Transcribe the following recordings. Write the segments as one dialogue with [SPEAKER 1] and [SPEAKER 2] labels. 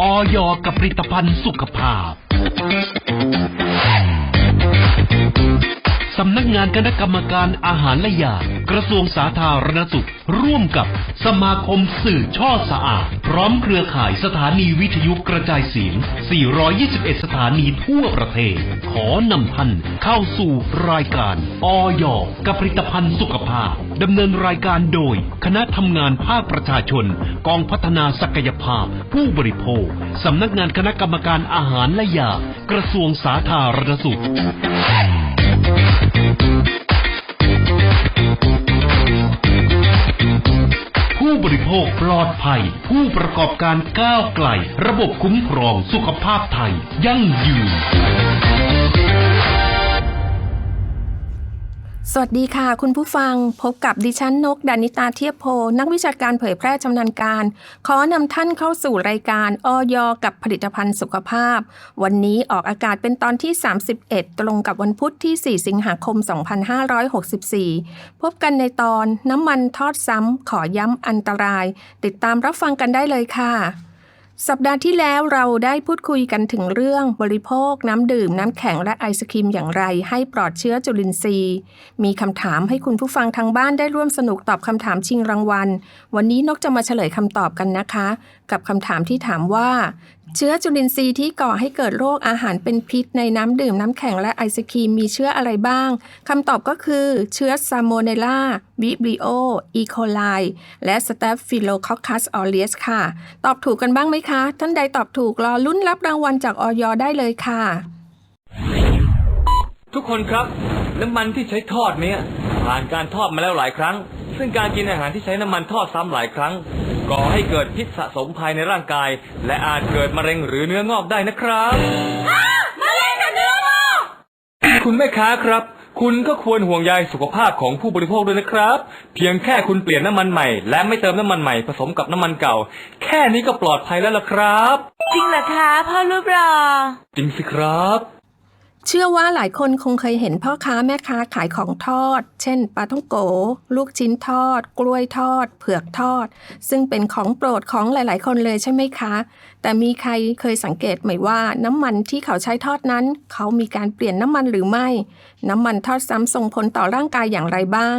[SPEAKER 1] ออยกับผลิตภัณฑ์สุขภาพ สำนักงานคณะกรรมการอาหารและยากระทรวงสาธารณสุข ร่วมกับสมาคมสื่อช่อสะอาด พร้อมเครือข่ายสถานีวิทยุกระจายเสียง 421 สถานีทั่วประเทศ ขอนำท่านเข้าสู่รายการออยกับผลิตภัณฑ์สุขภาพดำเนินรายการโดย คณะทำงานภาคประชาชน กองพัฒนาศักยภาพ ผู้บริโภคสำนักงานคณะกรรมการอาหารและยากระทรวงสาธารณสุข ผู้บริโภคปลอดภัย ผู้ประกอบการก้าวไกล ระบบคุ้มครองสุขภาพไทย ยั่งยืน
[SPEAKER 2] สวัสดีค่ะ คุณผู้ฟังพบกับดิฉันนกดานิตาเทียบโพ นักวิชาการเผยแพร่ชำนาญการ ขอนำท่านเข้าสู่รายการออยกับผลิตภัณฑ์สุขภาพ วันนี้ออกอากาศเป็นตอนที่ 31 ตรงกับวันพุธที่ 4 สิงหาคม 2564 พบกันในตอนน้ำมันทอดซ้ำขอย้ำอันตราย ติดตามรับฟังกันได้เลยค่ะ สัปดาห์ที่แล้วเราได้พูดคุยกันถึงเรื่องบริโภคน้ำดื่ม น้ำแข็งและไอศครีมอย่างไร ให้ปลอดเชื้อจุลินทรีย์ มีคำถามให้คุณผู้ฟังทางบ้านได้ร่วมสนุกตอบคำถามชิงรางวัล วันนี้นกจะมาเฉลยคำตอบกันนะคะ กับคำถามที่ถามว่า เชื้อจุลินทรีย์ที่ก่อให้เกิดโรคอาหารเป็นพิษในน้ำดื่มน้ำแข็งและไอศครีมมีเชื้ออะไรบ้างคำตอบก็คือ เชื้อซาโมเนลาวิบริโอ อีโคไล และสเตฟฟิโลคอคัสออเรียสค่ะ ตอบถูกกันบ้างไหมคะ ท่านใดตอบถูกรอลุ้นรับรางวัลจากออยได้เลยค่ะ
[SPEAKER 3] ทุกคนครับ น้ำมันที่ใช้ทอดเนี้ยผ่านการทอดมาแล้วหลายครั้ง ซึ่งการกินอาหารที่ใช้น้ำมันทอดซ้ำหลายครั้ง ก่อให้เกิดพิษสะสมภายในร่างกาย และอาจเกิดมะเร็งหรือเนื้องอกได้นะครับ มะเร็งกับเนื้องอกคุณแม่ค้าครับ คุณก็ควรห่วงใยสุขภาพของผู้บริโภคด้วยนะครับ เพียงแค่คุณเปลี่ยนน้ำมันใหม่ และไม่เติมน้ำมันใหม่ผสมกับน้ำมันเก่า แค่นี้ก็ปลอดภัยแล้วล่ะครับ
[SPEAKER 4] จริงเหรอคะพ่อรูปรอ
[SPEAKER 3] จริงสิครับ
[SPEAKER 2] เชื่อว่าหลายคนคงเคยเห็นพ่อค้าแม่ค้าขายของทอด เช่นปลาท่องโก ลูกชิ้นทอด กล้วยทอด เผือกทอด ซึ่งเป็นของโปรดของหลาย ๆ คนเลยใช่ไหมคะ แต่มีใครเคยสังเกตไหมว่าน้ำมันที่เขาใช้ทอดนั้น เขามีการเปลี่ยนน้ำมันหรือไม่ น้ำมันทอดซ้ำส่งผลต่อร่างกายอย่างไรบ้าง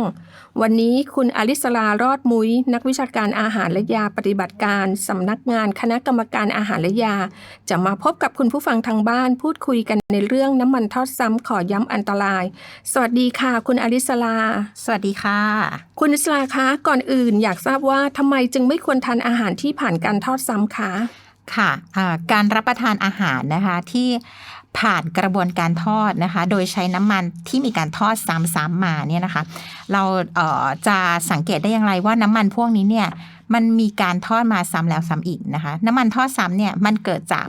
[SPEAKER 2] วันนี้คุณอลิสลารอดมุ้ยนักวิชาการอาหารและยาปฏิบัติการสำนักงานคณะกรรมการอาหารและยา จะมาพบกับคุณผู้ฟังทางบ้าน พูดคุยกันในเรื่องน้ำมันทอดซ้ำขอย้ำอันตราย สวัสดีค่ะ คุณอลิสลา
[SPEAKER 4] สวัสดีค่ะ
[SPEAKER 2] คุณอลิสลาคะก่อนอื่น อยากทราบว่าทำไมจึงไม่ควรทานอาหารที่ผ่านการทอดซ้ำคะ
[SPEAKER 4] ค่ะการรับประทานอาหารนะคะที่ผ่านกระบวนการทอดนะคะ โดยใช้น้ำมันที่มีการทอดซ้ำๆมาเนี่ยนะคะ เราเจะสังเกตได้อย่างไรว่าน้ำมันพวกนี้เนี่ยมันมีการทอดมาซ้ำแล้วซ้ำอีกนะคะ น้ำมันทอดซ้ำเนี่ยมันเกิดจาก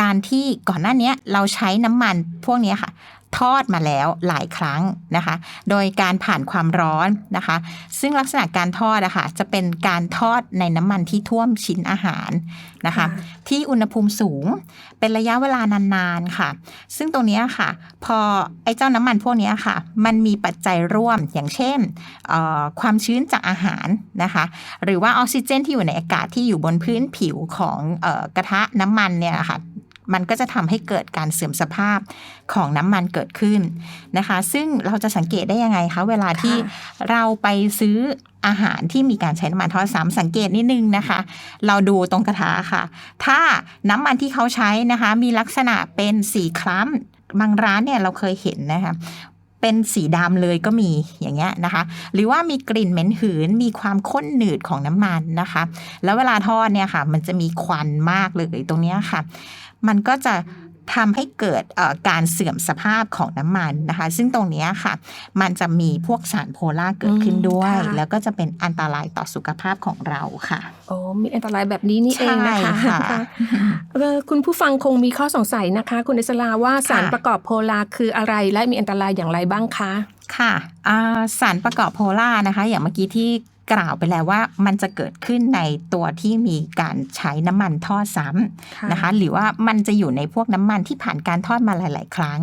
[SPEAKER 4] การที่ก่อนหน้านี้เราใช้น้ำมันพวกนี้ค่ะ ทอดมาแล้วหลายครั้งนะคะ โดยการผ่านความร้อนนะคะ ซึ่งลักษณะการทอดอะค่ะจะเป็นการทอดในน้ำมันที่ท่วมชิ้นอาหารนะคะ ที่อุณหภูมิสูงเป็นระยะเวลานานๆค่ะ ซึ่งตรงเนี้ยค่ะ พอไอ้เจ้าน้ำมันพวกเนี้ยค่ะ มันมีปัจจัยร่วมอย่างเช่นเอ่อความชื้นจากอาหารนะคะ หรือว่าออกซิเจนที่อยู่ในอากาศที่อยู่บนพื้นผิวของเออกระทะน้ำมันเนี่ยค่ะ มันก็จะทำให้เกิดการเสื่อมสภาพของน้ำมันเกิดขึ้นนะคะ ซึ่งเราจะสังเกตได้ยังไงคะเวลาที่เราไปซื้ออาหารที่มีการใช้น้ำมันทอดซ้ำสังเกตนิดนึงนะคะ เราดูตรงกระทะค่ะ ถ้าน้ำมันที่เขาใช้นะคะ มีลักษณะเป็นสีคล้ำบางร้านเนี่ยเราเคยเห็นนะคะเป็นสีดำเลยก็มีอย่างเงี้ยนะคะ หรือว่ามีกลิ่นเหม็นหืนมีความข้นหนืดของน้ำมันนะคะ แล้วเวลาทอดเนี่ยค่ะ มันจะมีควันมากเลยตรงเนี้ยค่ะ มันก็จะทำให้เกิดเอ่อการเสื่อมสภาพของน้ำมันนะคะ ซึ่งตรงเนี้ยค่ะ มันจะมีพวกสารโพล่าเกิดขึ้นด้วย
[SPEAKER 2] อืมค่ะ
[SPEAKER 4] แล้วก็จะเป็นอันตรายต่อสุขภาพของเราค่ะ
[SPEAKER 2] โอ้มีอันตรายแบบนี้นี่เองนะคะ
[SPEAKER 4] ใช่ค่ะ
[SPEAKER 2] เออคุณผู้ฟังคงมีข้อสงสัยนะคะ คุณอลิสลาว่าสาร
[SPEAKER 4] ค่ะ
[SPEAKER 2] ประกอบโพลาคืออะไรและมีอันตรายอย่างไรบ้างคะ
[SPEAKER 4] ค่ะอ่าสารประกอบโพล่านะคะ อย่างเมื่อกี้ที่ กล่าวไปแล้วว่ามันจะเกิดขึ้นในตัวที่มีการใช้น้ำมันทอดซ้ำนะคะ หรือว่ามันจะอยู่ในพวกน้ำมันที่ผ่านการทอดมาหลาย ๆ ครั้ง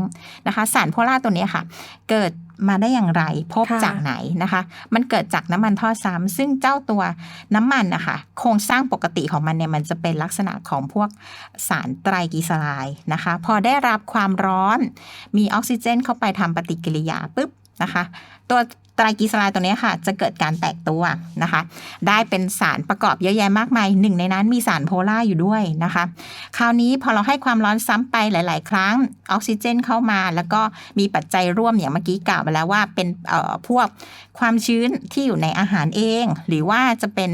[SPEAKER 4] นะคะ สารโพล่าตัวเนี้ยค่ะ เกิดมาได้อย่างไรพบ
[SPEAKER 2] ค่ะ
[SPEAKER 4] จากไหนนะคะ มันเกิดจากน้ำมันทอดซ้ำซึ่งเจ้าตัวน้ำมันนะคะโครงสร้างปกติของมันเนี่ยมันจะเป็นลักษณะของพวกสารไตรกลีเซอไรด์นะคะ พอได้รับความร้อน มีออกซิเจนเข้าไปทำปฏิกิริยาปุ๊บนะคะ ตัว ไตรกลีเซอไรด์ตัวนี้ค่ะ จะเกิดการแตกตัวนะคะ ได้เป็นสารประกอบเยอะแยะมากมายหนึ่งในนั้นมีสารโพล่าอยู่ด้วยนะคะ คราวนี้พอเราให้ความร้อนซ้ำไปหลาย ๆ ครั้งออกซิเจนเข้ามา แล้วก็มีปัจจัยร่วมอย่างเมื่อกี้กล่าวไปแล้วว่าเป็นเอ่อพวกความชื้นที่อยู่ในอาหารเอง หรือว่าจะเป็น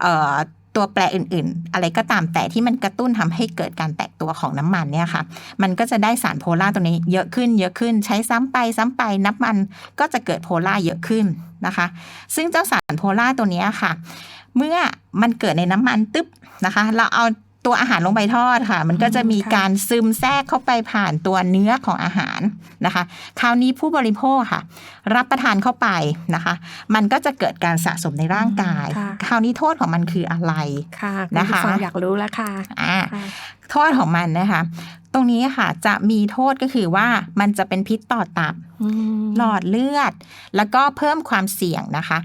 [SPEAKER 4] เอ่อ ตัวแปรอื่นๆ อะไรก็ตามแต่ที่มันกระตุ้นทำให้เกิดการแตกตัวของน้ำมันเนี่ยค่ะ มันก็จะได้สารโพล่าตัวนี้เยอะขึ้นเยอะขึ้นใช้ซ้ำไปซ้ำไปน้ำมันก็จะเกิดโพล่าเยอะขึ้นนะคะ ซึ่งเจ้าสารโพล่าตัวนี้ค่ะ เมื่อมันเกิดในน้ำมันตึ๊บนะคะ เราเอา ตัวอาหารลงไปทอดค่ะ มันก็จะมี
[SPEAKER 2] ค่ะ
[SPEAKER 4] การซึมแทรกเข้าไปผ่านตัวเนื้อของอาหารนะคะ คราวนี้ผู้บริโภคค่ะ รับประทานเข้าไปนะคะ มันก็จะเกิดการสะสมในร่างกาย
[SPEAKER 2] ค่ะ
[SPEAKER 4] คราวนี้โทษของมันคืออะไร
[SPEAKER 2] ค่ะณ
[SPEAKER 4] นะคะ
[SPEAKER 2] ผู้ฟังอยากรู้แล้วค่ะ
[SPEAKER 4] อ่า
[SPEAKER 2] ค่ะ
[SPEAKER 4] โทษของมันนะคะ ตรงนี้ค่ะจะมีโทษก็คือว่ามันจะเป็นพิษต่อตับ
[SPEAKER 2] อืม
[SPEAKER 4] หลอดเลือด แล้วก็เพิ่มความเสี่ยงนะคะ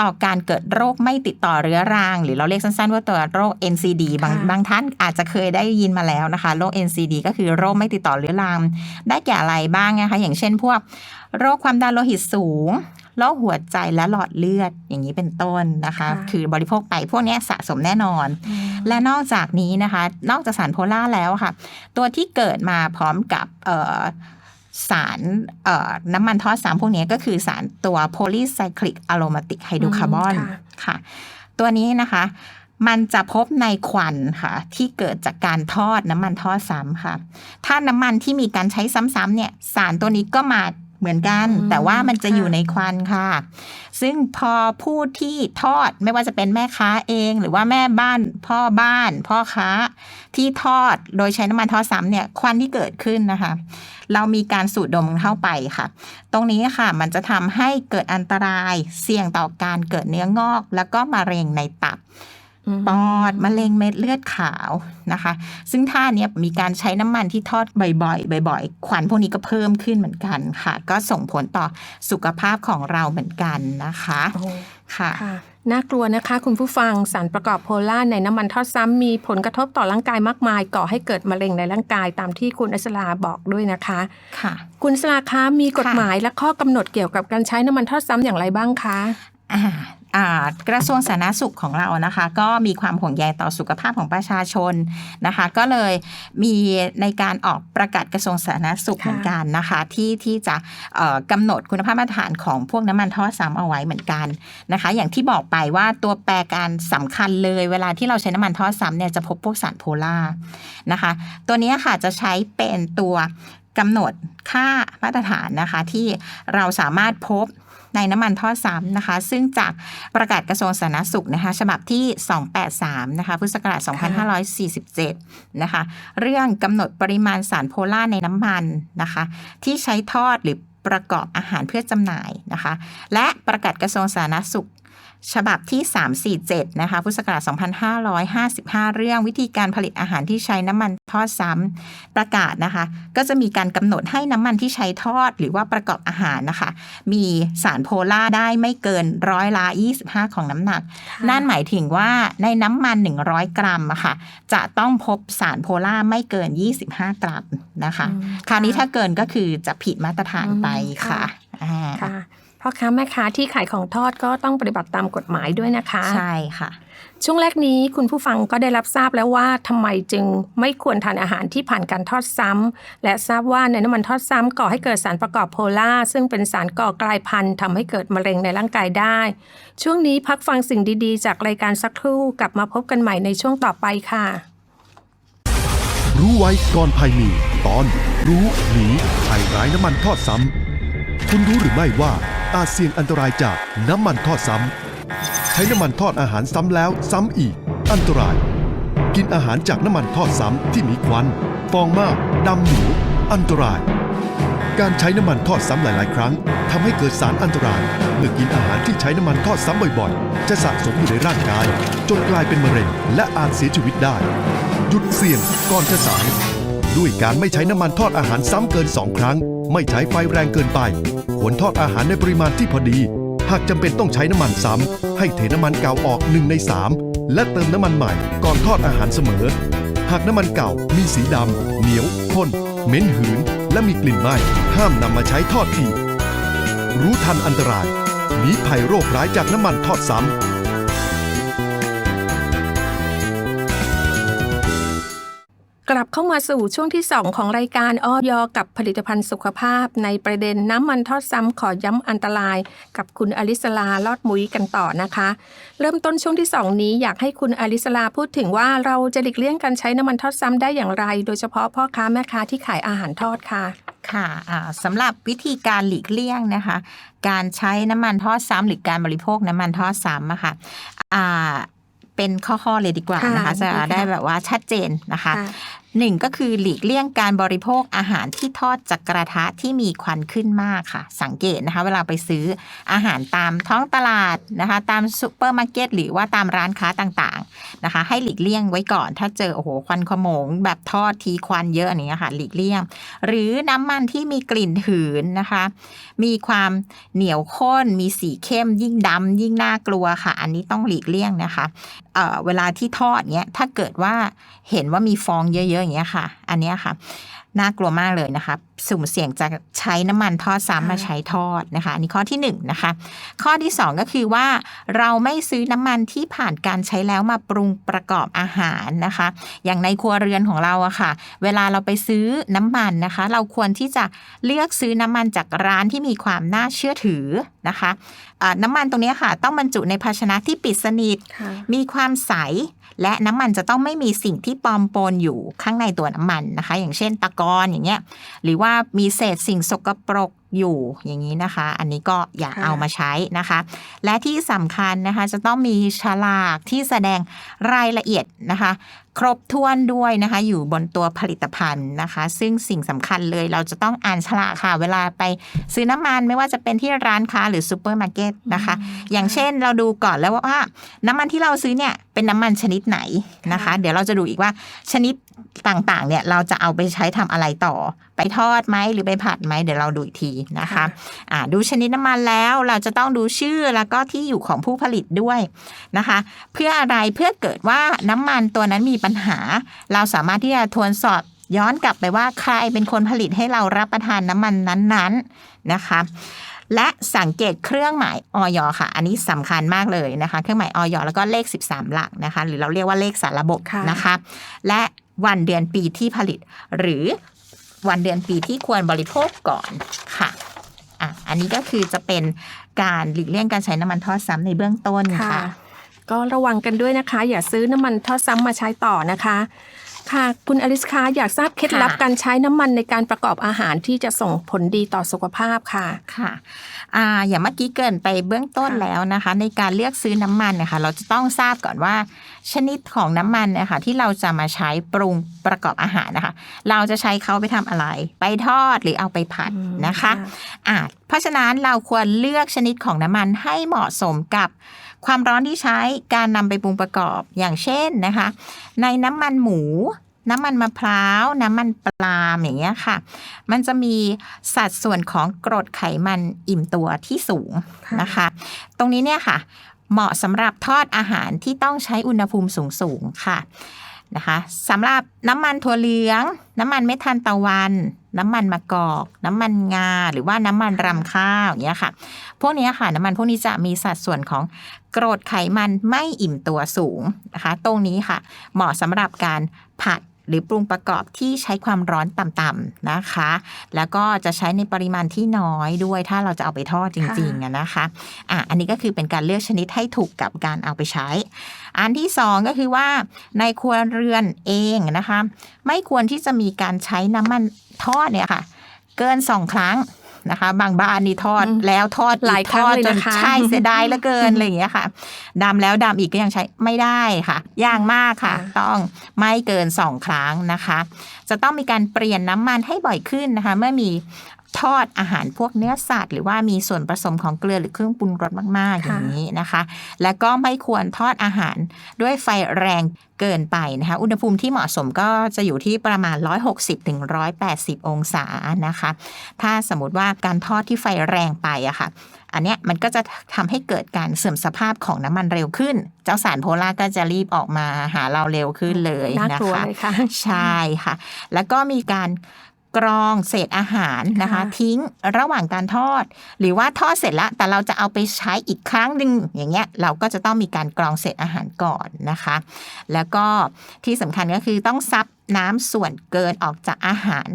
[SPEAKER 4] ต่อการเกิดโรคไม่ติดต่อเรื้อรัง หรือเราเรียกสั้นๆ ว่าตัวโรค NCD บาง
[SPEAKER 2] ค่ะ
[SPEAKER 4] บางท่านอาจจะเคยได้ยินมาแล้วนะคะ โรค NCD ก็คือโรคไม่ติดต่อเรื้อรัง ได้แก่อะไรบ้างนะคะ อย่างเช่นพวกโรคความดันโลหิตสูง โรคหัวใจและหลอดเลือดอย่างนี้เป็นต้นนะคะ คือบริโภคไปพวกเนี้ยสะสมแน่นอน
[SPEAKER 2] อืม
[SPEAKER 4] และนอกจากนี้นะคะ นอกจากสารโพล่าแล้วค่ะ ตัวที่เกิดมาพร้อมกับเอ่อสารเอ่อน้ำมันทอดซ้ำพวกนี้ก็คือสารตัว polycyclic aromatic hydrocarbon
[SPEAKER 2] อืมค่ะ
[SPEAKER 4] ค่ะ ตัวนี้นะคะมันจะพบในควันค่ะ ที่เกิดจากการทอดน้ำมันทอดซ้ำค่ะ ถ้าน้ำมันที่มีการใช้ซ้ำๆเนี่ย สารตัวนี้ก็มา เหมือนกัน
[SPEAKER 2] อืม
[SPEAKER 4] แต่ว่ามันจะ
[SPEAKER 2] ค่ะ
[SPEAKER 4] อยู่ในควันค่ะ ซึ่งพอผู้ที่ทอดไม่ว่าจะเป็นแม่ค้าเอง หรือว่าแม่บ้านพ่อบ้าน พ่อค้าที่ทอดโดยใช้น้ำมันทอดซ้ำเนี่ยควันที่เกิดขึ้นนะคะ เรามีการสูดดมเข้าไปค่ะ ตรงนี้ค่ะ มันจะทำให้เกิดอันตรายเสี่ยงต่อการเกิดเนื้องอก แล้วก็มะเร็งในตับ
[SPEAKER 2] ม
[SPEAKER 4] ปอดมะเร็งเม็ดเลือดขาวนะคะ ซึ่งท่าเนี้ยมีการใช้น้ำมันที่ทอดบ่อยๆบ่อยๆควันพวกนี้ก็เพิ่มขึ้นเหมือนกันค่ะ ก็ส่งผลต่อสุขภาพของเราเหมือนกันนะคะ
[SPEAKER 2] โอ้
[SPEAKER 4] ค่ะ
[SPEAKER 2] ค่ะน่ากลัวนะคะ คุณผู้ฟังสารประกอบโพล่าในน้ำมันทอดซ้ำมีผลกระทบต่อร่างกายมากมาย ก่อให้เกิดมะเร็งในร่างกายตามที่คุณอัศราบอกด้วยนะคะ
[SPEAKER 4] ค่ะ
[SPEAKER 2] คุณสลาคะมีกฎ
[SPEAKER 4] ค่ะ
[SPEAKER 2] หมายและข้อกำหนดเกี่ยวกับการใช้น้ำมันทอดซ้ำอย่างไรบ้างคะ
[SPEAKER 4] อ่าอ่า กระทรวงสาธารณสุขของเรานะคะ ก็มีความห่วงใยต่อสุขภาพของประชาชนนะคะ ก็เลยมีในการออกประกาศกระทรวงสาธารณสุขเหมือนกันนะคะ ที่ที่จะเอ่อกำหนดคุณภาพมาตรฐานของพวกน้ำมันทอดซ้ำเอาไว้เหมือนกันนะคะ อย่างที่บอกไปว่าตัวแปรการสำคัญเลย เวลาที่เราใช้น้ำมันทอดซ้ำเนี่ยจะพบพวกสารโพล่านะคะ ตัวนี้ค่ะจะใช้เป็นตัวกำหนดค่ามาตรฐานนะคะที่เราสามารถพบ ในน้ำมันทอดซ้ำนะคะ ซึ่งจากประกาศกระทรวงสาธารณสุขนะคะฉบับที่ 283 นะคะพุทธศักราช 2547 นะคะ เรื่องกำหนดปริมาณสารโพล่าในน้ำมันนะคะ ที่ใช้ทอดหรือประกอบอาหารเพื่อจำหน่ายนะคะ และประกาศกระทรวงสาธารณสุข ฉบับที่ 347 นะคะ พุทธศักราช 2555 เรื่องวิธีการผลิตอาหารที่ใช้น้ำมันทอดซ้ำประกาศนะคะ ก็จะมีการกำหนดให้น้ำมันที่ใช้ทอดหรือว่าประกอบอาหารนะคะ มีสารโพล่าได้ไม่เกินร้อยละ 25 ของน้ำหนัก นั่นหมายถึงว่าในน้ำมัน 100 กรัมอะค่ะ จะต้องพบสารโพล่าไม่เกิน 25 กรัมนะคะ
[SPEAKER 2] อืม
[SPEAKER 4] คราวนี้ถ้าเกินก็คือจะผิดมาตรฐานไป
[SPEAKER 2] อืมค่ะ
[SPEAKER 4] ค่ะอ่า
[SPEAKER 2] ค่ะ พ่อค้าแม่ค้าที่ขายของทอดก็ต้องปฏิบัติตามกฎหมายด้วยนะคะ
[SPEAKER 4] ใช่ค่ะ
[SPEAKER 2] ช่วงแรกนี้คุณผู้ฟังก็ได้รับทราบแล้วว่าทำไมจึงไม่ควรทานอาหารที่ผ่านการทอดซ้ำและทราบว่าในน้ำมันทอดซ้ำก่อให้เกิดสารประกอบโพล่าซึ่งเป็นสารก่อกลายพันธุ์ทำให้เกิดมะเร็งในร่างกายได้ ช่วงนี้พักฟังสิ่งดีๆ จากรายการสักครู่กลับมาพบกันใหม่ในช่วงต่อไปค่ะ
[SPEAKER 5] รู้ไว้ก่อนภัยมีตอน รู้หนีภัยร้ายน้ำมันทอดซ้ำ คุณรู้หรือไม่ว่าอาจเสี่ยงอันตรายจากน้ำมันทอดซ้ำ ใช้น้ำมันทอดอาหารซ้ำแล้วซ้ำอีก อันตราย กินอาหารจากน้ำมันทอดซ้ำที่มีควัน ฟองมากดำหนูอันตราย การใช้น้ำมันทอดซ้ำหลาย ๆ ครั้งทำให้เกิดสารอันตรายเมื่อกินอาหารที่ใช้น้ำมันทอดซ้ำบ่อย ๆ จะสะสมอยู่ในร่างกาย จนกลายเป็นมะเร็ง และอาจเสียชีวิตได้หยุดเสี่ยงก่อนจะสาย ด้วยการไม่ใช้น้ำมันทอดอาหารซ้ำเกิน2ครั้ง ไม่ใช้ไฟแรงเกินไป ควรทอดอาหารในปริมาณที่พอดี หากจำเป็นต้องใช้น้ำมันซ้ำ ให้เทน้ำมันเก่าออก1ใน3และเติมน้ำมันใหม่ก่อนทอดอาหารเสมอ หากน้ำมันเก่ามีสีดำเหนียวข้นเหม็นหืน และมีกลิ่นไหม้ห้ามนำมาใช้ทอดทีรู้ทันอันตรายหนีภัยโรคร้ายจากน้ำมันทอดซ้ำ
[SPEAKER 2] กลับเข้ามาสู่ช่วงที่ 2 ของรายการอ้อยกับผลิตภัณฑ์สุขภาพ ในประเด็นน้ำมันทอดซ้ำขอย้ำอันตราย กับคุณอลิสลาลอดมุ้ยกันต่อนะคะ เริ่มต้นช่วงที่ 2 นี้อยากให้คุณอลิสลาพูดถึงว่าเราจะหลีกเลี่ยงการใช้น้ำมันทอดซ้ำได้อย่างไร โดยเฉพาะพ่อค้าแม่ค้าที่ขายอาหารทอดค่ะ
[SPEAKER 4] ค่ะอ่าสำหรับวิธีการหลีกเลี่ยงนะคะ การใช้น้ำมันทอดซ้ำหรือการบริโภคน้ำมันทอดซ้ำอะค่ะอ่าเป็นข้อๆเลยดีกว่า
[SPEAKER 2] ค่ะ
[SPEAKER 4] นะคะจะ
[SPEAKER 2] ดีค่ะ
[SPEAKER 4] ได้แบบว่าชัดเจนนะคะ
[SPEAKER 2] ค่ะ
[SPEAKER 4] หนึ่งก็คือหลีกเลี่ยงการบริโภคอาหารที่ทอดจากกระทะที่มีควันขึ้นมากค่ะ สังเกตนะคะ เวลาไปซื้ออาหารตามท้องตลาดนะคะ ตามซูเปอร์มาร์เก็ตหรือว่าตามร้านค้าต่างๆนะคะ ให้หลีกเลี่ยงไว้ก่อน ถ้าเจอโอ้โหควันขโมง แบบทอดทีควันเยอะอย่างเงี้ค่ะ หลีกเลี่ยง หรือน้ำมันที่มีกลิ่นหืนนะคะ มีความเหนียวข้นมีสีเข้ม ยิ่งดำยิ่งน่ากลัวค่ะ อันนี้ต้องหลีกเลี่ยงนะคะเเวลาที่ทอดเนี้ยถ้าเกิดว่าเห็นว่ามีฟองเยอะๆอย่างเงี้ยค่ะ อันเนี้ยค่ะ น่ากลัวมากเลยนะคะ สุ่มเสี่ยงจะใช้น้ำมันทอดซ้ำมาใช้ทอดนะคะอันนี้ข้อที่หนึ่งนะคะข้อที่สองก็คือว่าเราไม่ซื้อน้ำมันที่ผ่านการใช้แล้วมาปรุงประกอบอาหารนะคะ อย่างในครัวเรือนของเราอะค่ะ เวลาเราไปซื้อน้ำมันนะคะ เราควรที่จะเลือกซื้อน้ำมันจากร้านที่มีความน่าเชื่อถือนะคะอ่าน้ำมันตรงเนี้ยค่ะ ต้องบรรจุในภาชนะที่ปิดสนิท
[SPEAKER 2] ค่ะ
[SPEAKER 4] มีความใสและน้ำมันจะต้องไม่มีสิ่งที่ปลอมปนอยู่ข้างในตัวน้ำมันนะคะ อย่างเช่นตะกอนอย่างเงี้ยหรือว่ามีเศษสิ่งสกปรก อยู่อย่างนี้นะคะ อันนี้ก็อย่า
[SPEAKER 2] ค่ะ
[SPEAKER 4] เอามาใช้นะคะ และที่สำคัญนะคะจะต้องมีฉลากที่แสดงรายละเอียดนะคะ ครบถ้วนด้วยนะคะ อยู่บนตัวผลิตภัณฑ์นะคะ ซึ่งสิ่งสำคัญเลยเราจะต้องอ่านฉลากค่ะ เวลาไปซื้อน้ำมันไม่ว่าจะเป็นที่ร้านค้าหรือซูเปอร์มาร์เก็ตนะคะ อย่างเช่นเราดูก่อนแล้วว่าน้ำมันที่เราซื้อเนี่ยเป็นน้ำมันชนิดไหนนะคะ
[SPEAKER 2] ค่ะ
[SPEAKER 4] เดี๋ยวเราจะดูอีกว่าชนิดต่างๆ เนี่ยเราจะเอาไปใช้ทำอะไรต่อ ไปทอดไหมหรือไปผัดไหมเดี๋ยวเราดูอีกทีนะคะอ่าดูชนิดน้ำมันแล้วเราจะต้องดูชื่อแล้วก็ที่อยู่ของผู้ผลิตด้วยนะคะ เพื่ออะไรเพื่อเกิดว่าน้ำมันตัวนั้นมีปัญหา เราสามารถที่จะทวนสอบย้อนกลับไปว่าใครเป็นคนผลิตให้เรารับประทานน้ำมันนั้นๆนะคะ และสังเกตเครื่องหมายออยค่ะ อันนี้สำคัญมากเลยนะคะ เครื่องหมายออยแล้วก็เลข 13 หลักนะคะ หรือเราเรียกว่าเลขสารระบบ
[SPEAKER 2] ค่ะ
[SPEAKER 4] นะคะ และวันเดือนปีที่ผลิต หรือ วันเดือนปีที่ควรบริโภคก่อนค่ะอะ อันนี้ก็คือจะเป็นการหลีกเลี่ยงการใช้น้ำมันทอดซ้ำในเบื้องต้น
[SPEAKER 2] ค่ะ
[SPEAKER 4] คะ
[SPEAKER 2] ก็ระวังกันด้วยนะคะ อย่าซื้อน้ำมันทอดซ้ำมาใช้ต่อนะคะ ค่ะ คุณอลิสคะอยากทราบเคล็ดลับ
[SPEAKER 4] ค่ะ
[SPEAKER 2] การใช้น้ำมันในการประกอบอาหารที่จะส่งผลดีต่อสุขภาพค่ะ
[SPEAKER 4] ค่ะอ่าอย่างเมื่อกี้เกรินไปเบื้องต้น
[SPEAKER 2] ค่ะ
[SPEAKER 4] แล้วนะคะ ในการเลือกซื้อน้ำมันนะคะเราจะต้องทราบก่อนว่า ชนิดของน้ำมันนะคะที่เราจะมาใช้ปรุงประกอบอาหารนะคะ เราจะใช้เขาไปทำอะไร ไปทอดหรือเอาไปผัด
[SPEAKER 2] อืม
[SPEAKER 4] นะคะ
[SPEAKER 2] ค่ะ
[SPEAKER 4] อ่าเพราะฉะนั้นเราควรเลือกชนิดของน้ำมันให้เหมาะสมกับ ความร้อนที่ใช้การนำไปปรุงประกอบอย่างเช่นนะคะ ในน้ำมันหมู น้ำมันมะพร้าว น้ำมันปลาล์มอย่างเงี้ยค่ะ มันจะมีสัดส่วนของกรดไขมันอิ่มตัวที่สูง
[SPEAKER 2] ค่ะ
[SPEAKER 4] นะคะ ตรงนี้เนี่ยค่ะ เหมาะสำหรับทอดอาหารที่ต้องใช้อุณหภูมิสูงๆค่ะ นะคะสำหรับน้ำมันถั่วเหลือง น้ำมันเมทานตะวัน น้ำมันมะกอก น้ำมันงา หรือว่าน้ำมันรำข้าวอย่างเงี้ยค่ะ พวกนี้ค่ะ น้ำมันพวกนี้จะมีสัดส่วนของกรดไขมันไม่อิ่มตัวสูงนะคะ ตรงนี้ค่ะ เหมาะสำหรับการผัด หรือปรุงประกอบที่ใช้ความร้อนต่ำๆนะคะ แล้วก็จะใช้ในปริมาณที่น้อยด้วย ถ้าเราจะเอาไปทอดจริงๆนะคะอะอันนี้ก็คือเป็นการเลือกชนิดให้ถูกกับการเอาไปใช้ อันที่สองก็คือว่าในครัวเรือนเองนะคะ ไม่ควรที่จะมีการใช้น้ำมันทอดเนี่ยค่ะ เกินสองครั้ง นะคะ บางบ้านนี่ทอด
[SPEAKER 2] อืม
[SPEAKER 4] แล้วทอดอีก
[SPEAKER 2] หลายครั้ง
[SPEAKER 4] ทอด
[SPEAKER 2] เลย
[SPEAKER 4] จน
[SPEAKER 2] นะคะ
[SPEAKER 4] ใช่เสียดายเหลือเกินอะไรอย่างเงี้ยค่ะดำแล้วดำอีกก็ยังใช้ไม่ได้ค่ะยากมากค่ะ ต้องไม่เกินสองครั้งนะคะ จะต้องมีการเปลี่ยนน้ำมันให้บ่อยขึ้นนะคะ เมื่อมี ทอดอาหารพวกเนื้อสัตว์หรือว่ามีส่วนผสมของเกลือหรือเครื่องปรุงรสมาก ๆ อย่างนี้นะคะ แล้วก็ไม่ควรทอดอาหารด้วยไฟแรงเกินไปนะคะ อุณหภูมิที่เหมาะสมก็จะอยู่ที่ประมาณ 160ถึง180 องศานะคะ ถ้าสมมติว่าการทอดที่ไฟแรงไปอะค่ะอันเนี้ยมันก็จะทำให้เกิดการเสื่อมสภาพของน้ำมันเร็วขึ้น เจ้าสารโพล่าก็จะรีบออกมาหาเราเร็วขึ้นเลย
[SPEAKER 2] น่า
[SPEAKER 4] นะ
[SPEAKER 2] กลัว
[SPEAKER 4] คะ
[SPEAKER 2] เลยค่ะ
[SPEAKER 4] ใช่ค่ะ แล้วก็มีการ กรองเศษอาหารนะคะ
[SPEAKER 2] ค่ะ
[SPEAKER 4] ทิ้งระหว่างการทอด หรือว่าทอดเสร็จแล้วแต่เราจะเอาไปใช้อีกครั้งหนึ่งอย่างเงี้ยเราก็จะต้องมีการกรองเศษอาหารก่อนนะคะ แล้วก็ที่สำคัญก็คือต้องซับน้ำส่วนเกินออกจากอาหาร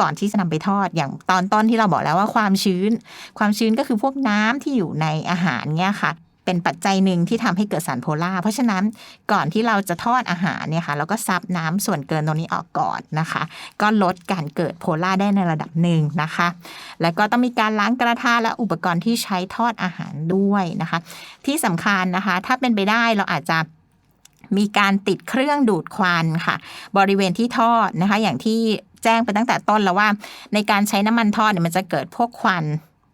[SPEAKER 4] ก่อนที่จะนำไปทอดอย่างตอนต้นที่เราบอกแล้วว่าความชื้น ความชื้นก็คือพวกน้ำที่อยู่ในอาหารเนี่ยค่ะ เป็นปัจจัยหนึ่งที่ทำให้เกิดสารโพล่าเพราะฉะนั้นก่อนที่เราจะทอดอาหารเนี่ยค่ะเราก็ซับน้ำส่วนเกินตรงนี้ออกก่อนนะคะ ก็ลดการเกิดโพล่าได้ในระดับหนึ่งนะคะ แล้วก็ต้องมีการล้างกระทะและอุปกรณ์ที่ใช้ทอดอาหารด้วยนะคะ ที่สำคัญนะคะ ถ้าเป็นไปได้เราอาจจะมีการติดเครื่องดูดควันค่ะ บริเวณที่ทอดนะคะ อย่างที่แจ้งไปตั้งแต่ต้นแล้วว่า ในการใช้น้ำมันทอดเนี่ยมันจะเกิดพวกควัน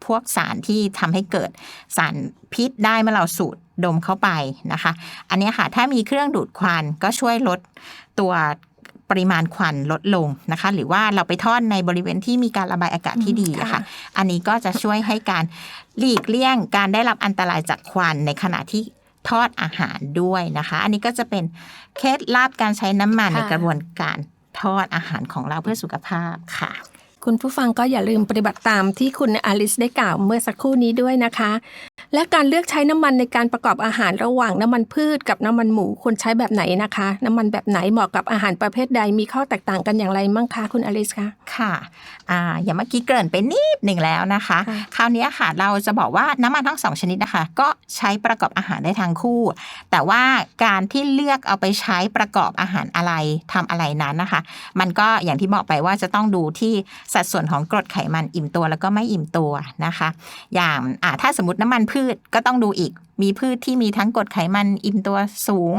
[SPEAKER 4] พวกสารที่ทำให้เกิดสารพิษได้เมื่อเราสูดดมเข้าไปนะคะ อันนี้ค่ะถ้ามีเครื่องดูดควันก็ช่วยลดตัวปริมาณควันลดลงนะคะ หรือว่าเราไปทอดในบริเวณที่มีการระบายอากาศที่ดีะค่ะ อันนี้ก็จะช่วยให้การหลีกเลี่ยงการได้รับอันตรายจากควันในขณะที่ทอดอาหารด้วยนะคะ อันนี้ก็จะเป็นเคล็ดลับการใช้น้ำมันในกระบวนการทอดอาหารของเราเพื่อสุขภาพค่ะ
[SPEAKER 2] คุณผู้ฟังก็อย่าลืมปฏิบัติตามที่คุณอลิสได้กล่าวเมื่อสักครู่นี้ด้วยนะคะ และการเลือกใช้น้ำมันในการประกอบอาหารระหว่างน้ำมันพืชกับน้ำมันหมูควรใช้แบบไหนนะคะ น้ำมันแบบไหนเหมาะกับอาหารประเภทใดมีข้อแตกต่างกันอย่างไรมั่งคะคุณอลิสคะ
[SPEAKER 4] ค่ะอ่าอย่างเมื่อกี้เกริ่นไปนิดหนึ่งแล้วนะคะ
[SPEAKER 2] ค่ะ
[SPEAKER 4] คราวนี้ค่ะเราจะบอกว่าน้ำมันทั้งสองชนิดนะคะ ก็ใช้ประกอบอาหารได้ทั้งคู่ แต่ว่าการที่เลือกเอาไปใช้ประกอบอาหารอะไรทำอะไรนั้นนะคะ มันก็อย่างที่บอกไปว่าจะต้องดูที่สัดส่วนของกรดไขมันอิ่มตัวแล้วก็ไม่อิ่มตัวนะคะ อย่างถ้าสมมติน้ำมันพืชก็ต้องดูอีก มีพืชที่มีทั้งกรดไขมันอิ่มตัวสูง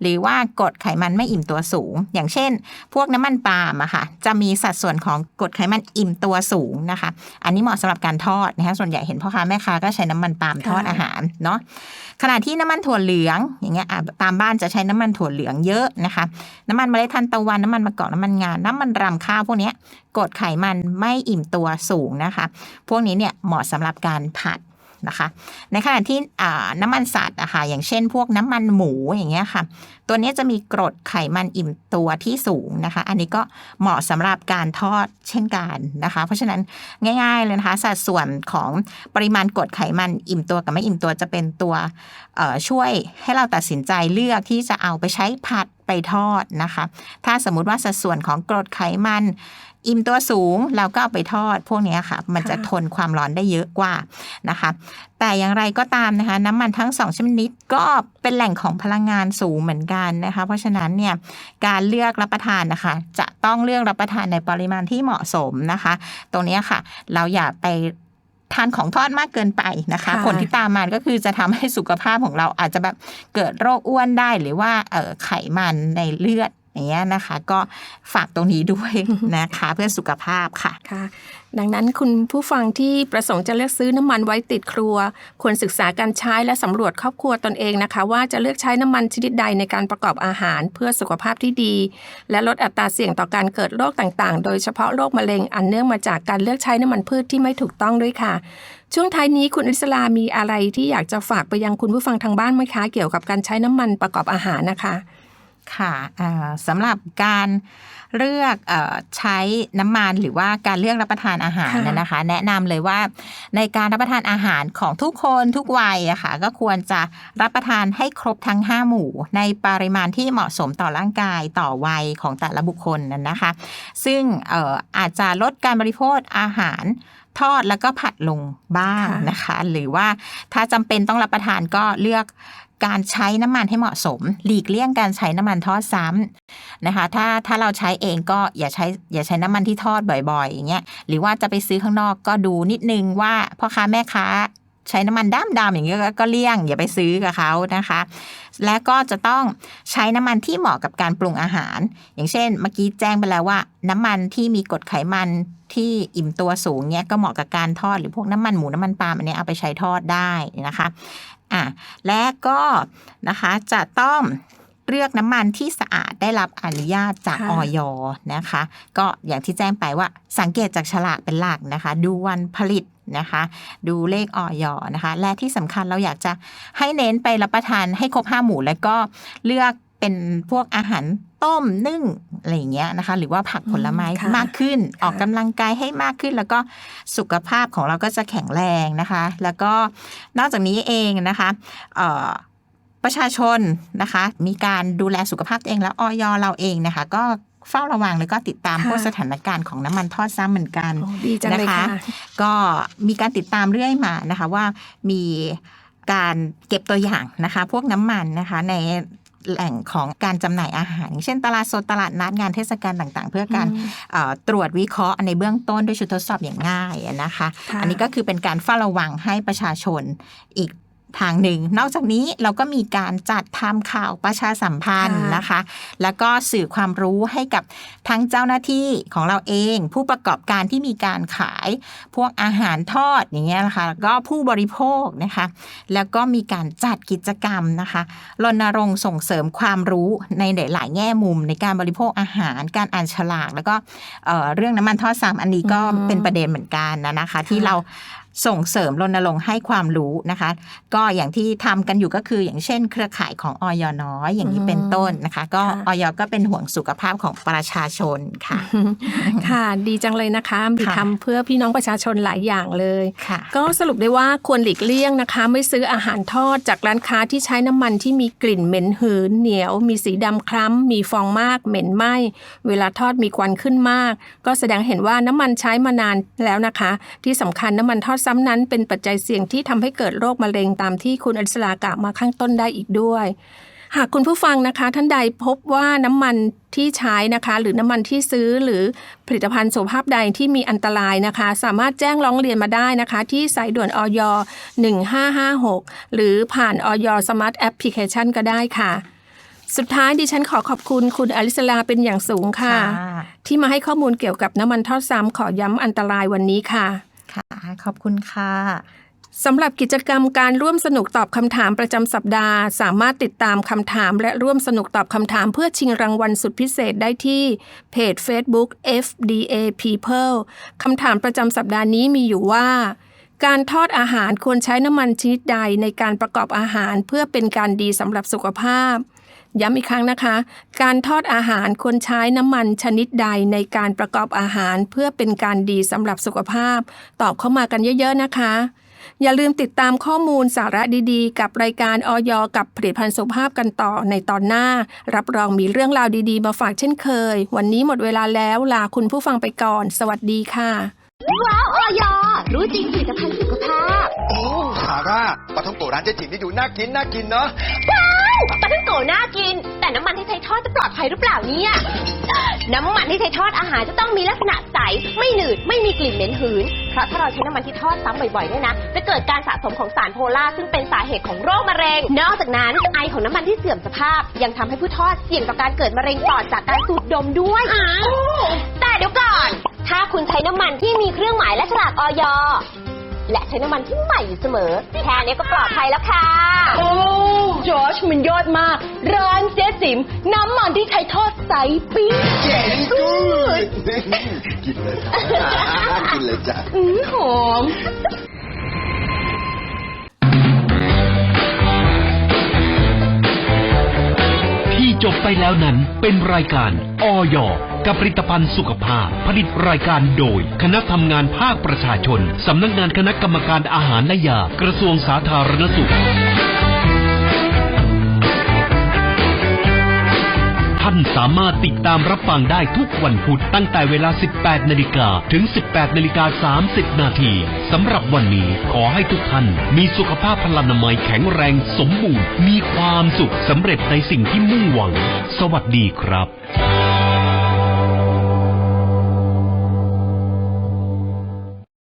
[SPEAKER 4] หรือว่ากรดไขมันไม่อิ่มตัวสูง อย่างเช่น พวกน้ำมันปาล์มอะค่ะจะมีสัดส่วนของกรดไขมันอิ่มตัวสูงนะคะ อันนี้เหมาะสำหรับการทอดนะคะส่วนใหญ่เห็นพ่อค้าแม่ค้าก็ใช้น้ำมันปาล์มทอด
[SPEAKER 2] ค่ะ
[SPEAKER 4] อาหารเนาะขณะที่น้ำมันถั่วเหลืองอย่างเงี้ยอะตามบ้านจะใช้น้ำมันถั่วเหลืองเยอะนะคะ น้ำมันเมล็ดทานตะวันน้ำมันมะกอกน้ำมันงาน้ำมันรำข้าวพวกเนี้ยกรดไขมันไม่อิ่มตัวสูงนะคะ พวกนี้เนี่ยเหมาะสำหรับการผัด นะคะ ในขณะที่น้ำมันสัตว์อะค่ะอย่างเช่น พวกน้ำมันหมูอย่างเงี้ยค่ะ ตัวนี้จะมีกรดไขมันอิ่มตัวที่สูงนะคะ อันนี้ก็เหมาะสำหรับการทอดเช่นกันนะคะ เพราะฉะนั้นง่าย ๆ เลยนะคะ สัดส่วนของปริมาณกรดไขมันอิ่มตัวกับไม่อิ่มตัวจะเป็นตัวช่วยให้เราตัดสินใจเลือกที่จะเอาไปใช้ผัดไปทอดนะคะ ถ้าสมมุติว่าสัดส่วนของกรดไขมัน อิ่มตัวสูงเราก็เอาไปทอด พวกเนี้ยค่ะ มันจะ
[SPEAKER 2] ค่ะ
[SPEAKER 4] ทนความร้อนได้เยอะกว่านะคะ แต่อย่างไรก็ตามนะคะ น้ำมันทั้งสองชนิดก็เป็นแหล่งของพลังงานสูงเหมือนกันนะคะ เพราะฉะนั้นเนี่ยการเลือกรับประทานนะคะ จะต้องเลือกรับประทานในปริมาณที่เหมาะสมนะคะ ตรงเนี้ยค่ะ เราอย่าไปทานของทอดมากเกินไปนะคะ
[SPEAKER 2] ค่ะ
[SPEAKER 4] ผลที่ตามมาก็คือจะทำให้สุขภาพของเราอาจจะแบบเกิดโรคอ้วนได้หรือว่าเอ่อไขมันในเลือด อย่างเงี้ยนะคะ ก็ฝากตรงนี้ด้วยนะคะเพื่อสุขภาพค่ะ
[SPEAKER 2] ค่ะ ดังนั้นคุณผู้ฟังที่ประสงค์จะเลือกซื้อน้ำมันไว้ติดครัว ควรศึกษาการใช้และสำรวจครอบครัวตนเองนะคะ ว่าจะเลือกใช้น้ำมันชนิดใดในการประกอบอาหาร เพื่อสุขภาพที่ดี และลดอัตราเสี่ยงต่อการเกิดโรคต่างๆ โดยเฉพาะโรคมะเร็งอันเนื่องมาจากการเลือกใช้น้ำมันพืชที่ไม่ถูกต้องด้วยค่ะช่วงท้ายนี้คุณอิสลามีอะไรที่อยากจะฝากไปยังคุณผู้ฟังทางบ้านไหมคะ เกี่ยวกับการใช้น้ำมันประกอบอาหารนะคะ
[SPEAKER 4] ค่ะอ่าสำหรับการเลือกเออใช้น้ำมันหรือว่าการเลือกรับประทานอาหาร
[SPEAKER 2] ค่ะ
[SPEAKER 4] เนยนะคะ แนะนำเลยว่าในการรับประทานอาหารของทุกคนทุกวัยอะค่ะก็ควรจะรับประทานให้ครบทั้ง 5 หมู่ ในปริมาณที่เหมาะสมต่อร่างกายต่อวัยของแต่ละบุคคลนั้นนะคะ ซึ่งเอ่ออาจจะลดการบริโภคอาหารทอดแล้วก็ผัดลงบ้าง
[SPEAKER 2] ค่ะ
[SPEAKER 4] นะคะ หรือว่าถ้าจำเป็นต้องรับประทานก็เลือก การใช้น้ำมันให้เหมาะสม หลีกเลี่ยงการใช้น้ำมันทอดซ้ำนะคะ ถ้าถ้าเราใช้เองก็อย่าใช้อย่าใช้น้ำมันที่ทอดบ่อยๆอย่างเงี้ยหรือว่าจะไปซื้อข้างนอกก็ดูนิดนึงว่าพ่อค้าแม่ค้าใช้น้ำมันดำๆอย่างเงี้ยก็เลี่ยง อย่าไปซื้อกับเขานะคะ และก็จะต้องใช้น้ำมันที่เหมาะกับการปรุงอาหาร อย่างเช่น เมื่อกี้แจ้งไปแล้วว่า น้ำมันที่มีกรดไขมันที่อิ่มตัวสูงเนี้ยก็เหมาะกับการทอดหรือพวกน้ำมันหมูน้ำมันปาล์มอันนี้เอาไปใช้ทอดได้นะคะ อะและก็นะคะจะต้องเลือกน้ำมันที่สะอาดได้รับอนุญาตจาก
[SPEAKER 2] ค่ะ
[SPEAKER 4] ออยนะคะ ก็อย่างที่แจ้งไปว่าสังเกตจากฉลากเป็นหลักนะคะ ดูวันผลิตนะคะ ดูเลขออยนะคะ และที่สำคัญเราอยากจะให้เน้นไปรับประทานให้ครบห้าหมู่ แล้วก็เลือกเป็นพวกอาหาร ต้มนึ่งอะไรอย่างเงี้ยนะคะ หรือว่าผักผลไม้
[SPEAKER 2] อืมค่ะ
[SPEAKER 4] มากขึ้น
[SPEAKER 2] ค่ะ
[SPEAKER 4] ออกกำลังกายให้มากขึ้น แล้วก็สุขภาพของเราก็จะแข็งแรงนะคะ แล้วก็นอกจากนี้เองนะคะเอ่อประชาชนนะคะ มีการดูแลสุขภาพตัวเองแล้วออยเราเองนะคะ ก็เฝ้าระวังแล้วก็ติดตาม
[SPEAKER 2] ค่ะ
[SPEAKER 4] พวกสถานการณ์ของน้ำมันทอดซ้ำเหมือนกัน
[SPEAKER 2] โอ้ดีจังเลย
[SPEAKER 4] นะคะ
[SPEAKER 2] ค่ะ
[SPEAKER 4] ก็มีการติดตามเรื่อยมานะคะว่ามีการเก็บตัวอย่างนะคะ พวกน้ำมันนะคะใน แหล่งของการจำหน่ายอาหารอย่างเช่นตลาดสดตลาดนัดงานเทศกาลต่างๆ เพื่อการ
[SPEAKER 2] อืม
[SPEAKER 4] เอ่อตรวจวิเคราะห์ในเบื้องต้นด้วยชุดทดสอบอย่างง่ายนะคะ
[SPEAKER 2] ค่ะ
[SPEAKER 4] อันนี้ก็คือเป็นการเฝ้าระวังให้ประชาชนอีก ทางหนึ่ง นอกจากนี้เราก็มีการจัดทำข่าวประชาสัมพันธ์
[SPEAKER 2] ค่ะ
[SPEAKER 4] นะคะ แล้วก็สื่อความรู้ให้กับทั้งเจ้าหน้าที่ของเราเอง ผู้ประกอบการที่มีการขายพวกอาหารทอดอย่างเงี้ยนะคะแล้วก็ผู้บริโภคนะคะ แล้วก็มีการจัดกิจกรรมนะคะรณรงค์ส่งเสริมความรู้ในหลายๆแง่มุมในการบริโภคอาหาร การอ่านฉลาก แล้วก็เอ่อเรื่องน้ำมันทอดซ้ำอันนี้ก็
[SPEAKER 2] อืม
[SPEAKER 4] เป็นประเด็นเหมือนกันนะนะคะ ที่เรา ส่งเสริมรณรงค์ให้ความรู้นะคะ ก็อย่างที่ทำกันอยู่ก็คืออย่างเช่น เครือข่ายของออยน้อย อย่างนี้เป็นต้นนะคะ ก็
[SPEAKER 2] ค่ะ
[SPEAKER 4] ออยก็เป็นห่วงสุขภาพของประชาชนค่ะ
[SPEAKER 2] ค่ะ ดีจังเลยนะคะมี
[SPEAKER 4] ค่ะ
[SPEAKER 2] ทำเพื่อพี่น้องประชาชนหลายอย่างเลย
[SPEAKER 4] ค่ะ
[SPEAKER 2] ก็สรุปได้ว่าควรหลีกเลี่ยงนะคะ ไม่ซื้ออาหารทอดจากร้านค้าที่ใช้น้ำมันที่มีกลิ่นเหม็นหืนเหนียว มีสีดำคล้ำมีฟองมาก เหม็นไหม้เวลาทอดมีควันขึ้นมาก ก็แสดงเห็นว่าน้ำมันใช้มานานแล้วนะคะ ที่สำคัญน้ำมันทอดซ้ำนั้นเป็นปัจจัยเสี่ยงที่ทำให้เกิดโรคมะเร็งตามที่คุณอริสลากล่าวมาข้างต้นได้อีกด้วย หากคุณผู้ฟังนะคะ ท่านใดพบว่าน้ำมันที่ใช้นะคะ หรือน้ำมันที่ซื้อหรือผลิตภัณฑ์สุขภาพใดที่มีอันตรายนะคะ สามารถแจ้งร้องเรียนมาได้นะคะ ที่สายด่วนออย1556 หรือผ่านออยสมาร์ทแอปพลิเคชันก็ได้ค่ะสุดท้ายดิฉันขอขอบคุณคุณอลิสลาเป็นอย่างสูงค่ะ ที่มาให้ข้อมูลเกี่ยวกับน้ำมันทอดซ้ำขอย้ำอันตรายวันนี้ค่ะ
[SPEAKER 4] ค่ะ ขอบคุณค่ะ
[SPEAKER 2] สำหรับกิจกรรมการร่วมสนุกตอบคำถามประจำสัปดาห์ สามารถติดตามคำถามและร่วมสนุกตอบคำถามเพื่อชิงรางวัลสุดพิเศษได้ที่เพจ Facebook FDA People คำถามประจำสัปดาห์นี้มีอยู่ว่า การทอดอาหารควรใช้น้ำมันชนิดใดในการประกอบอาหารเพื่อเป็นการดีสำหรับสุขภาพ ย้ำอีกครั้งนะคะ การทอดอาหารควรใช้น้ำมันชนิดใดในการประกอบอาหาร เพื่อเป็นการดีสำหรับสุขภาพ ตอบเข้ามากันเยอะ ๆ นะคะ อย่าลืมติดตามข้อมูลสาระดีๆ กับรายการออยกับผลิตภัณฑ์สุขภาพกันต่อในตอนหน้า รับรองมีเรื่องราวดีๆ มาฝากเช่นเคย วันนี้หมดเวลาแล้วลาคุณผู้ฟังไปก่อน สวัสดีค่ะ
[SPEAKER 6] ว้าวออยรู้จริงผลิตภัณฑ์สุขภาพ
[SPEAKER 7] โอ้ซาร่าปลาท่องโกร้านเจ๊จิ๋มนี่ดูน่ากินน่ากินเนาะ
[SPEAKER 6] ว้าว ปลาท่องโกน่ากิน แต่น้ำมันที่ใช้ทอดจะปลอดภัยหรือเปล่าเนี่ย น้ำมันที่ใช้ทอดอาหารจะต้องมีลักษณะใส ไม่หนืด ไม่มีกลิ่นเหม็นหืน เพราะถ้าเราใช้น้ำมันที่ทอดซ้ำบ่อยๆเนี่ยนะ จะเกิดการสะสมของสารโพล่าซึ่งเป็นสาเหตุของโรคมะเร็ง นอกจากนั้นไอของน้ำมันที่เสื่อมสภาพ ยังทำให้ผู้ทอดเสี่ยงต่อการเกิดมะเร็งปอดจากการสูดดมด้วย แต่เดี๋ยวก่อน ถ้าคุณใช้น้ำมันที่มีเครื่องหมายและฉลากออย และใช้น้ำมันที่ใหม่อยู่เสมอ แค่นี้ก็ปลอดภัยแล้วค่ะ
[SPEAKER 8] โอ้จอชมันยอดมาก ร้านเจ๊จิ๋มน้ำมันที่ใช้ทอดใสปิ้ง
[SPEAKER 7] เจ๋งกูดกินเลยจ้ะกินเลยจ้ะ
[SPEAKER 8] อือหอม
[SPEAKER 1] ไปแล้วนั้นเป็นรายการออยกับผลิตภัณฑ์สุขภาพ ผลิตรายการโดย คณะทำงานภาคประชาชน สำนักงานคณะกรรมการอาหารและยากระทรวงสาธารณสุข ท่านสามารถติดตามรับฟังได้ทุกวันพุธตั้งแต่เวลา 18 นาฬิกาถึง 18 นาฬิกา 30 นาทีสำหรับวันนี้ขอให้ทุกท่าน มีสุขภาพพลานามัยแข็งแรงสมบูรณ์ มีความสุขสำเร็จในสิ่งที่มุ่งหวัง สวัสดีครับ